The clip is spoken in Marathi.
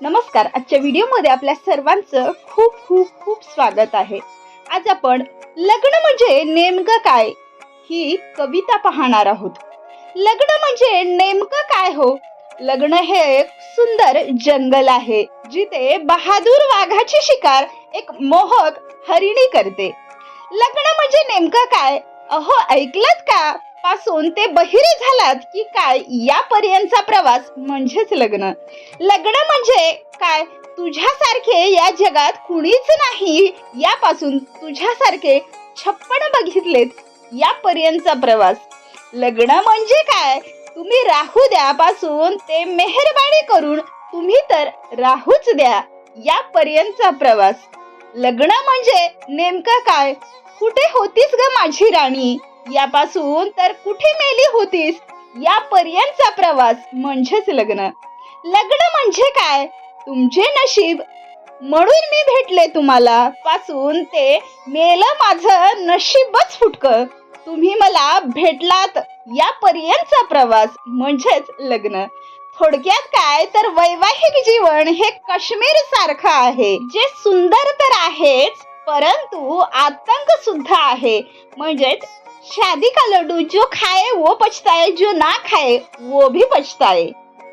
नमस्कार. आजच्या व्हिडिओमध्ये आपल्या सर्वांचं खूप खूप खूप स्वागत आहे. आज आपण लग्न म्हणजे नेमकं काय ही कविता पाहणार आहोत. लग्न म्हणजे नेमकं काय हो? लग्न हे एक सुंदर जंगल आहे जिथे बहादूर वाघाची शिकार एक मोहक हरिणी करते. लग्न म्हणजे नेमकं काय? अहो ऐकलत का? पासून ते बहिरी झालात की काय यापर्यंतचा प्रवास म्हणजेच लग्न. लग्न म्हणजे काय? तुझ्यासारखे या जगात कुणीच नाही यापासून तुझ्यासारखे छप्पन बघितलेत यापर्यंतचा प्रवास. लग्न म्हणजे काय? तुम्ही राहू द्या पासून ते मेहरबानी करून तुम्ही तर राहूच द्या यापर्यंतचा प्रवास. लग्न म्हणजे नेमकं काय? कुठे होतीस ग माझी राणी? यापासून तर कुठे मेली होतीस? यापर्यंतचा प्रवास म्हणजेच लग्न. लग्न म्हणजे काय? तुमचे नशीब. म्हणून मी भेटले तुम्हाला. पासून ते मेलं माझं नशीबच फुटक. तुम्ही मला भेटलात. यापर्यंतचा प्रवास म्हणजेच लग्न. थोडक्यात काय? तर वैवाहिक जीवन हे काश्मीर सारखं आहे. जे सुंदर तर आहेच परंतु आतंक सुद्धा आहे. म्हणजेच शादी का लड्डू जो खाए वो पछताए जो ना खाए वो भी पछताए।